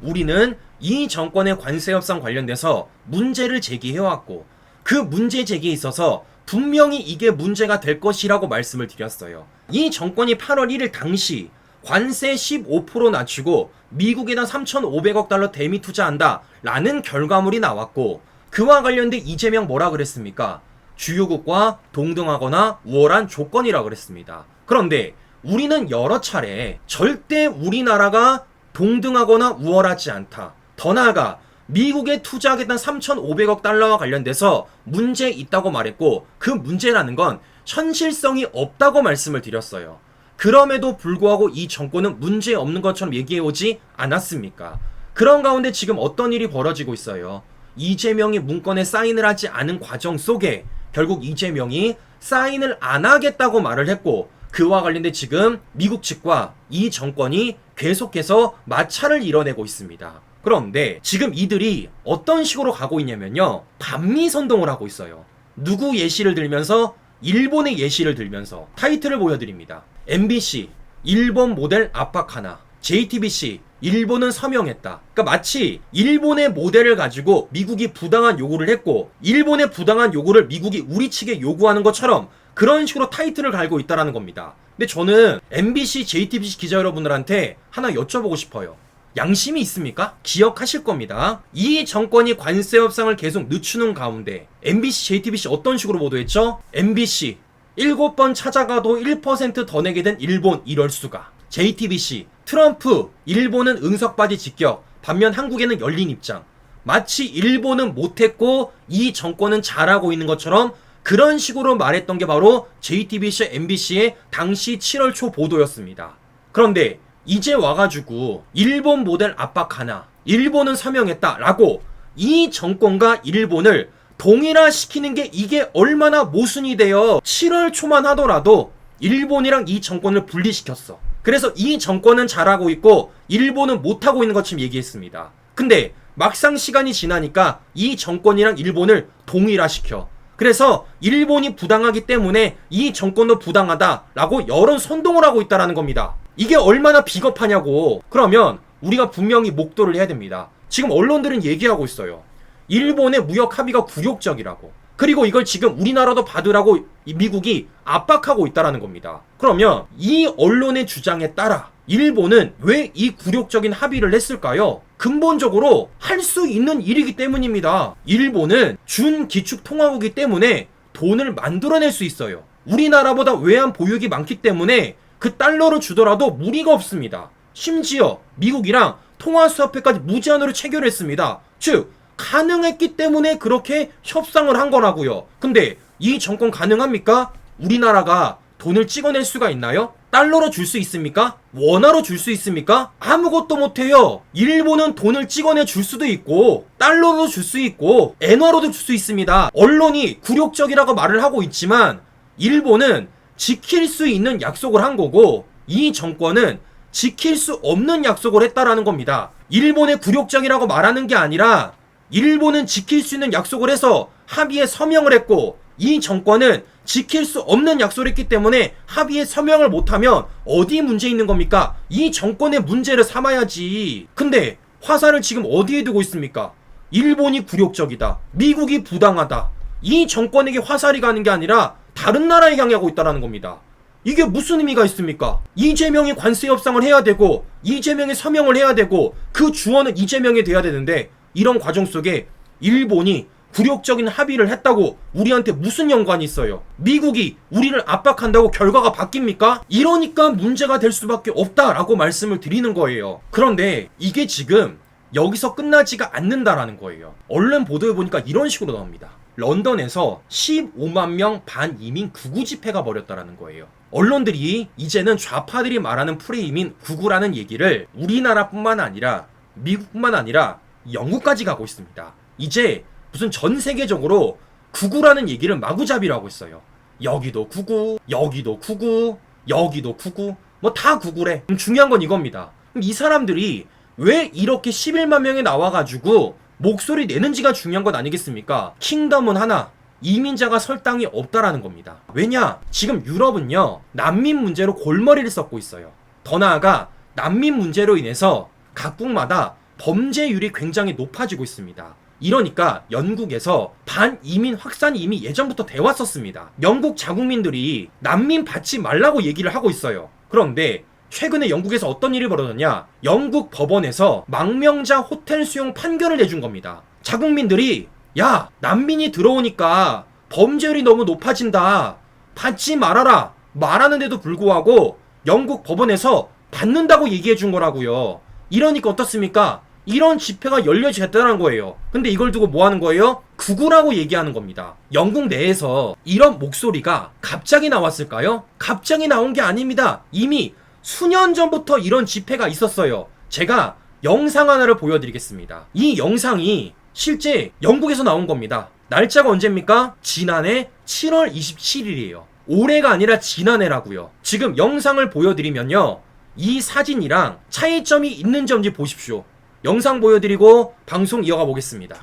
우리는 이 정권의 관세 협상 관련돼서 문제를 제기해왔고 그 문제 제기에 있어서 분명히 이게 문제가 될 것이라고 말씀을 드렸어요. 이 정권이 8월 1일 당시 관세 15% 낮추고 미국에다 3,500억 달러 대미 투자한다 라는 결과물이 나왔고 그와 관련돼 이재명 뭐라 그랬습니까? 주요국과 동등하거나 우월한 조건이라 그랬습니다. 그런데 우리는 여러 차례 절대 우리나라가 동등하거나 우월하지 않다. 더 나아가 미국에 투자하겠다는 3,500억 달러와 관련돼서 문제 있다고 말했고 그 문제라는 건 현실성이 없다고 말씀을 드렸어요. 그럼에도 불구하고 이 정권은 문제 없는 것처럼 얘기해오지 않았습니까? 그런 가운데 지금 어떤 일이 벌어지고 있어요? 이재명이 문건에 사인을 하지 않은 과정 속에 결국 이재명이 사인을 안 하겠다고 말을 했고 그와 관련돼 지금 미국 측과 이 정권이 계속해서 마찰을 이뤄내고 있습니다. 그런데 지금 이들이 어떤 식으로 가고 있냐면요. 반미 선동을 하고 있어요. 누구 예시를 들면서 일본의 예시를 들면서 타이틀을 보여드립니다. MBC 일본 모델 압박 하나 JTBC 일본은 서명했다. 그러니까 마치 일본의 모델을 가지고 미국이 부당한 요구를 했고 일본의 부당한 요구를 미국이 우리 측에 요구하는 것처럼 그런 식으로 타이틀을 갈고 있다라는 겁니다. 근데 저는 MBC, JTBC 기자 여러분들한테 하나 여쭤보고 싶어요. 양심이 있습니까? 기억하실 겁니다. 이 정권이 관세 협상을 계속 늦추는 가운데 MBC, JTBC 어떤 식으로 보도했죠? MBC 7번 찾아가도 1%더 내게 된 일본 이럴 수가. JTBC 트럼프 일본은 응석바지 직격 반면 한국에는 열린 입장. 마치 일본은 못했고 이 정권은 잘하고 있는 것처럼 그런 식으로 말했던 게 바로 JTBC, MBC의 당시 7월 초 보도였습니다. 그런데 이제 와가지고 일본 모델 압박 하나, 일본은 서명했다라고 이 정권과 일본을 동일화시키는 게 이게 얼마나 모순이 되어 7월 초만 하더라도 일본이랑 이 정권을 분리시켰어. 그래서 이 정권은 잘하고 있고 일본은 못하고 있는 것처럼 얘기했습니다. 근데 막상 시간이 지나니까 이 정권이랑 일본을 동일화시켜. 그래서 일본이 부당하기 때문에 이 정권도 부당하다라고 여론 선동을 하고 있다라는 겁니다. 이게 얼마나 비겁하냐고. 그러면 우리가 분명히 목도를 해야 됩니다. 지금 언론들은 얘기하고 있어요. 일본의 무역 합의가 굴욕적이라고. 그리고 이걸 지금 우리나라도 받으라고 이 미국이 압박하고 있다라는 겁니다. 그러면 이 언론의 주장에 따라 일본은 왜 이 굴욕적인 합의를 했을까요? 근본적으로 할 수 있는 일이기 때문입니다. 일본은 준기축 통화국이기 때문에 돈을 만들어낼 수 있어요. 우리나라보다 외환 보유기 많기 때문에 그 달러를 주더라도 무리가 없습니다. 심지어 미국이랑 통화 수합회까지 무제한으로 체결했습니다. 즉 가능했기 때문에 그렇게 협상을 한 거라고요. 근데 이 정권 가능합니까? 우리나라가 돈을 찍어낼 수가 있나요? 달러로 줄 수 있습니까? 원화로 줄 수 있습니까? 아무것도 못해요. 일본은 돈을 찍어내 줄 수도 있고, 달러로 줄 수 있고, 엔화로도 줄 수 있습니다. 언론이 굴욕적이라고 말을 하고 있지만, 일본은 지킬 수 있는 약속을 한 거고, 이 정권은 지킬 수 없는 약속을 했다라는 겁니다. 일본의 굴욕적이라고 말하는 게 아니라, 일본은 지킬 수 있는 약속을 해서 합의에 서명을 했고 이 정권은 지킬 수 없는 약속을 했기 때문에 합의에 서명을 못하면 어디 문제 있는 겁니까? 이 정권의 문제를 삼아야지. 근데 화살을 지금 어디에 두고 있습니까? 일본이 굴욕적이다. 미국이 부당하다. 이 정권에게 화살이 가는 게 아니라 다른 나라에 향하고 있다는 겁니다. 이게 무슨 의미가 있습니까? 이재명이 관세 협상을 해야 되고 이재명이 서명을 해야 되고 그 주어는 이재명이 돼야 되는데 이런 과정 속에 일본이 굴욕적인 합의를 했다고 우리한테 무슨 연관이 있어요? 미국이 우리를 압박한다고 결과가 바뀝니까? 이러니까 문제가 될 수밖에 없다라고 말씀을 드리는 거예요. 그런데 이게 지금 여기서 끝나지가 않는다라는 거예요. 언론 보도에 보니까 이런 식으로 나옵니다. 런던에서 15만 명 반이민 구구 집회가 벌였다라는 거예요. 언론들이 이제는 좌파들이 말하는 프레임인 구구라는 얘기를 우리나라뿐만 아니라 미국뿐만 아니라 영국까지 가고 있습니다. 이제 무슨 전 세계적으로 구구라는 얘기를 마구잡이로 하고 있어요. 여기도 구구, 여기도 구구, 여기도 구구, 뭐 다 구구래. 중요한 건 이겁니다. 그럼 이 사람들이 왜 이렇게 11만 명이 나와가지고 목소리 내는지가 중요한 건 아니겠습니까? 킹덤은 하나, 이민자가 설 땅이 없다라는 겁니다. 왜냐? 지금 유럽은요, 난민 문제로 골머리를 썩고 있어요. 더 나아가, 난민 문제로 인해서 각국마다 범죄율이 굉장히 높아지고 있습니다. 이러니까 영국에서 반이민 확산이 이미 예전부터 돼 왔었습니다. 영국 자국민들이 난민 받지 말라고 얘기를 하고 있어요. 그런데 최근에 영국에서 어떤 일이 벌어졌냐? 영국 법원에서 망명자 호텔 수용 판결을 내준 겁니다. 자국민들이 야 난민이 들어오니까 범죄율이 너무 높아진다. 받지 말아라. 말하는데도 불구하고 영국 법원에서 받는다고 얘기해 준 거라고요. 이러니까 어떻습니까? 이런 집회가 열려졌다는 거예요. 근데 이걸 두고 뭐 하는 거예요? 구구라고 얘기하는 겁니다. 영국 내에서 이런 목소리가 갑자기 나왔을까요? 갑자기 나온 게 아닙니다. 이미 수년 전부터 이런 집회가 있었어요. 제가 영상 하나를 보여드리겠습니다. 이 영상이 실제 영국에서 나온 겁니다. 날짜가 언제입니까? 지난해 7월 27일이에요. 올해가 아니라 지난해라고요. 지금 영상을 보여드리면요. 이 사진이랑 차이점이 있는지 없는지 보십시오. 영상 보여드리고 방송 이어가 보겠습니다.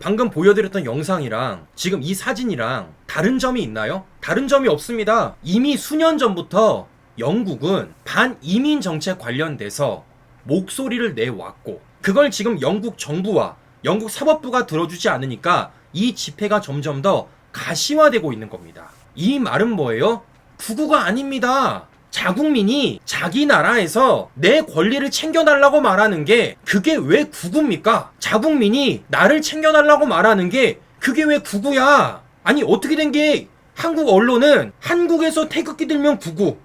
방금 보여드렸던 영상이랑 지금 이 사진이랑 다른 점이 있나요? 다른 점이 없습니다. 이미 수년 전부터 영국은 반이민 정책 관련돼서 목소리를 내왔고 그걸 지금 영국 정부와 영국 사법부가 들어주지 않으니까 이 집회가 점점 더 가시화되고 있는 겁니다. 이 말은 뭐예요? 구구가 아닙니다. 자국민이 자기 나라에서 내 권리를 챙겨달라고 말하는 게 그게 왜 구구입니까? 자국민이 나를 챙겨달라고 말하는 게 그게 왜 구구야? 아니 어떻게 된 게 한국 언론은 한국에서 태극기 들면 구구,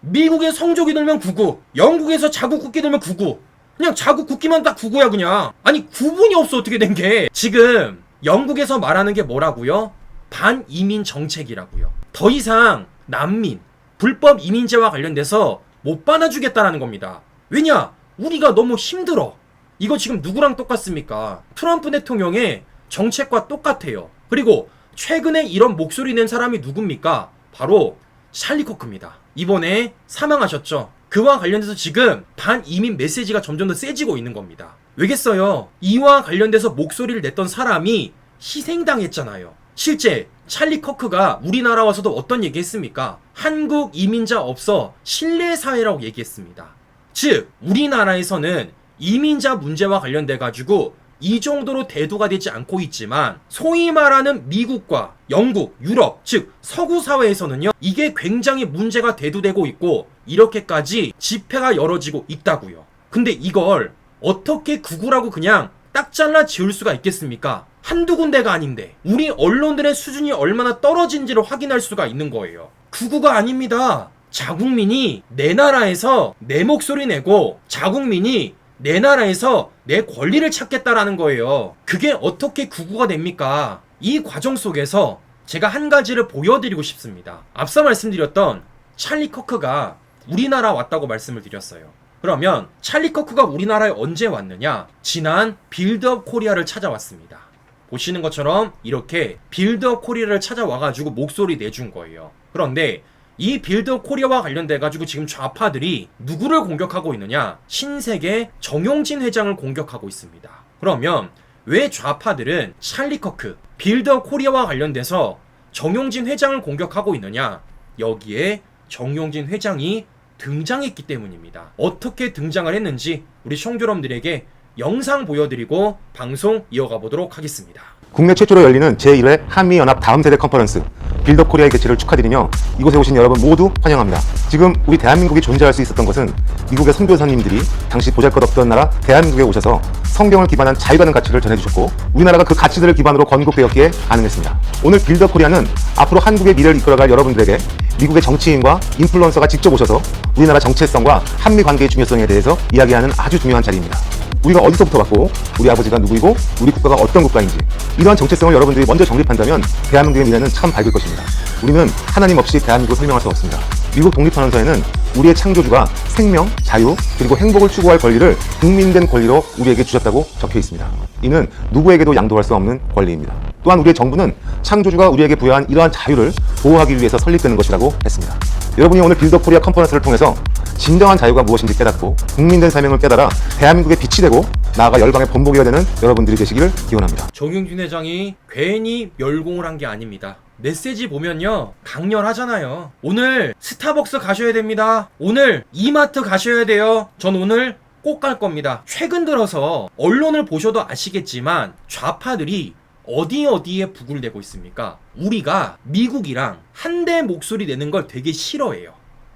미국의 성조기 들면 구구, 영국에서 자국 국기 들면 구구. 그냥 자국 국기만 딱 구구야 그냥. 아니 구분이 없어 어떻게 된 게. 지금 영국에서 말하는 게 뭐라고요? 반이민 정책이라고요. 더 이상 난민, 불법 이민제와 관련돼서 못 받아주겠다라는 겁니다. 왜냐? 우리가 너무 힘들어. 이거 지금 누구랑 똑같습니까? 트럼프 대통령의 정책과 똑같아요. 그리고 최근에 이런 목소리 낸 사람이 누굽니까? 바로 찰리 코크입니다. 이번에 사망하셨죠. 그와 관련돼서 지금 반이민 메시지가 점점 더 세지고 있는 겁니다. 왜겠어요? 이와 관련돼서 목소리를 냈던 사람이 희생당했잖아요. 실제 찰리 커크가 우리나라 와서도 어떤 얘기 했습니까? 한국 이민자 없어 신뢰 사회라고 얘기했습니다. 즉, 우리나라에서는 이민자 문제와 관련돼 가지고 이 정도로 대두가 되지 않고 있지만 소위 말하는 미국과 영국, 유럽, 즉 서구 사회에서는요. 이게 굉장히 문제가 대두되고 있고 이렇게까지 집회가 열어지고 있다고요. 근데 이걸 어떻게 구구라고 그냥 딱 잘라 지울 수가 있겠습니까? 한두 군데가 아닌데 우리 언론들의 수준이 얼마나 떨어진지를 확인할 수가 있는 거예요. 구구가 아닙니다. 자국민이 내 나라에서 내 목소리 내고 자국민이 내 나라에서 내 권리를 찾겠다라는 거예요. 그게 어떻게 구구가 됩니까? 이 과정 속에서 제가 한 가지를 보여드리고 싶습니다. 앞서 말씀드렸던 찰리 커크가 우리나라 왔다고 말씀을 드렸어요. 그러면 찰리 커크가 우리나라에 언제 왔느냐? 지난 빌드업 코리아를 찾아왔습니다. 보시는 것처럼 이렇게 빌드업 코리아를 찾아와가지고 목소리 내준 거예요. 그런데 이 빌드업 코리아와 관련돼 가지고 지금 좌파들이 누구를 공격하고 있느냐? 신세계 정용진 회장을 공격하고 있습니다. 그러면 왜 좌파들은 찰리 커크, 빌드업 코리아와 관련돼서 정용진 회장을 공격하고 있느냐? 여기에 정용진 회장이 등장했기 때문입니다. 어떻게 등장을 했는지 우리 청교럼들에게 영상 보여드리고 방송 이어가 보도록 하겠습니다. 국내 최초로 열리는 제1회 한미연합 다음 세대 컨퍼런스 빌더 코리아의 개최를 축하드리며 이곳에 오신 여러분 모두 환영합니다. 지금 우리 대한민국이 존재할 수 있었던 것은 미국의 선교사님들이 당시 보잘것없던 나라 대한민국에 오셔서 성경을 기반한 자유라는 가치를 전해주셨고 우리나라가 그 가치들을 기반으로 건국되었기에 가능했습니다. 오늘 빌더 코리아는 앞으로 한국의 미래를 이끌어갈 여러분들에게 미국의 정치인과 인플루언서가 직접 오셔서 우리나라 정체성과 한미 관계의 중요성에 대해서 이야기하는 아주 중요한 자리입니다. 우리가 어디서부터 왔고 우리 아버지가 누구이고 우리 국가가 어떤 국가인지 이러한 정체성을 여러분들이 먼저 정립한다면 대한민국의 미래는 참 밝을 것입니다. 우리는 하나님 없이 대한민국을 설명할 수 없습니다. 미국 독립선언서에는 우리의 창조주가 생명, 자유, 그리고 행복을 추구할 권리를 국민된 권리로 우리에게 주셨다고 적혀 있습니다. 이는 누구에게도 양도할 수 없는 권리입니다. 또한 우리의 정부는 창조주가 우리에게 부여한 이러한 자유를 보호하기 위해서 설립되는 것이라고 했습니다. 여러분이 오늘 빌더 코리아 컨퍼런스를 통해서 진정한 자유가 무엇인지 깨닫고 국민된 사명을 깨달아 대한민국의 빛이 되고 나아가 열방의 본보기가 되는 여러분들이 되시기를 기원합니다. 정용진 회장이 괜히 멸공을 한 게 아닙니다. 메시지 보면요 강렬하잖아요 오늘 스타벅스 가셔야 됩니다 오늘 이마트 가셔야 돼요 전 오늘 꼭 갈 겁니다 최근 들어서 언론을 보셔도 아시겠지만 좌파들이 어디 어디에 내고 있습니까 우리가 미국이랑 한대 목소리 내는 걸 되게 싫어해요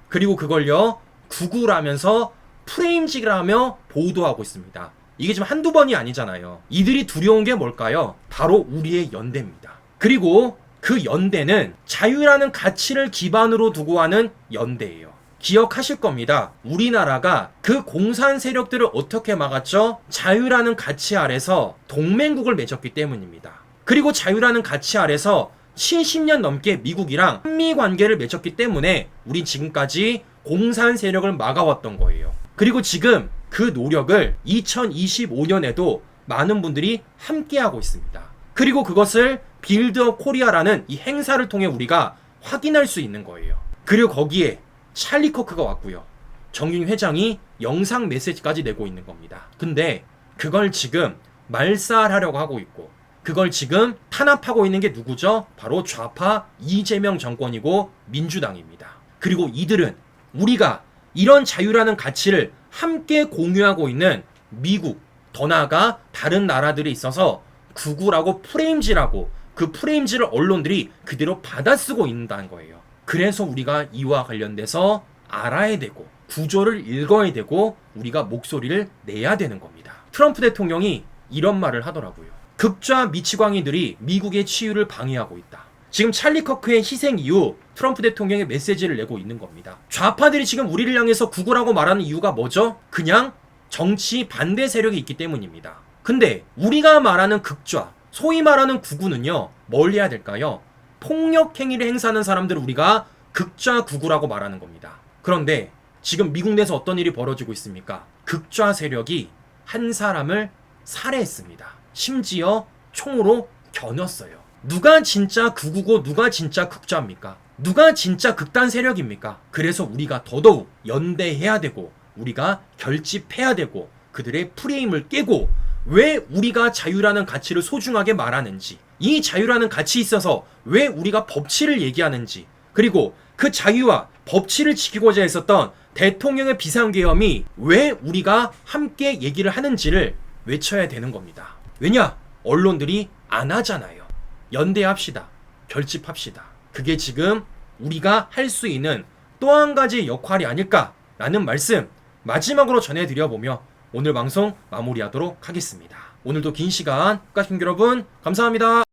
그리고 그걸요 구구라면서 프레임직이라며 보도하고 있습니다. 이게 지금 한두 번이 아니잖아요. 이들이 두려운 게 뭘까요? 바로 우리의 연대입니다. 그리고 그 연대는 자유라는 가치를 기반으로 두고 하는 연대예요. 기억하실 겁니다. 우리나라가 그 공산 세력들을 어떻게 막았죠? 자유라는 가치 아래서 동맹국을 맺었기 때문입니다. 그리고 자유라는 가치 아래서 70년 넘게 미국이랑 한미 관계를 맺었기 때문에 우린 지금까지 공산 세력을 막아왔던 거예요. 그리고 지금 그 노력을 2025년에도 많은 분들이 함께하고 있습니다. 그리고 그것을 빌드업 코리아라는 이 행사를 통해 우리가 확인할 수 있는 거예요. 그리고 거기에 찰리 커크가 왔고요. 정윤 회장이 영상 메시지까지 내고 있는 겁니다. 근데 그걸 지금 말살하려고 하고 있고 그걸 지금 탄압하고 있는 게 누구죠? 바로 좌파 이재명 정권이고 민주당입니다. 그리고 이들은 우리가 이런 자유라는 가치를 함께 공유하고 있는 미국, 더 나아가 다른 나라들에 있어서 구구라고 프레임지라고 그 프레임지를 언론들이 그대로 받아쓰고 있다는 거예요. 그래서 우리가 이와 관련돼서 알아야 되고 구조를 읽어야 되고 우리가 목소리를 내야 되는 겁니다. 트럼프 대통령이 이런 말을 하더라고요. 극좌 미치광이들이 미국의 치유를 방해하고 있다. 지금 찰리 커크의 희생 이후 트럼프 대통령의 메시지를 내고 있는 겁니다. 좌파들이 지금 우리를 향해서 구구라고 말하는 이유가 뭐죠? 그냥 정치 반대 세력이 있기 때문입니다. 근데 우리가 말하는 극좌, 소위 말하는 구구는요, 뭘 해야 될까요? 폭력 행위를 행사하는 사람들을 우리가 극좌 구구라고 말하는 겁니다. 그런데 지금 미국 내에서 어떤 일이 벌어지고 있습니까? 극좌 세력이 한 사람을 살해했습니다. 심지어 총으로 겨눴어요. 누가 진짜 극우고 누가 진짜 극좌입니까? 누가 진짜 극단 세력입니까? 그래서 우리가 더더욱 연대해야 되고 우리가 결집해야 되고 그들의 프레임을 깨고 왜 우리가 자유라는 가치를 소중하게 말하는지 이 자유라는 가치 있어서 왜 우리가 법치를 얘기하는지 그리고 그 자유와 법치를 지키고자 했었던 대통령의 비상계엄이 왜 우리가 함께 얘기를 하는지를 외쳐야 되는 겁니다. 왜냐? 언론들이 안 하잖아요. 연대합시다. 결집합시다. 그게 지금 우리가 할 수 있는 또 한 가지 역할이 아닐까라는 말씀 마지막으로 전해드려보며 오늘 방송 마무리하도록 하겠습니다. 오늘도 긴 시간, 국가신 여러분, 감사합니다.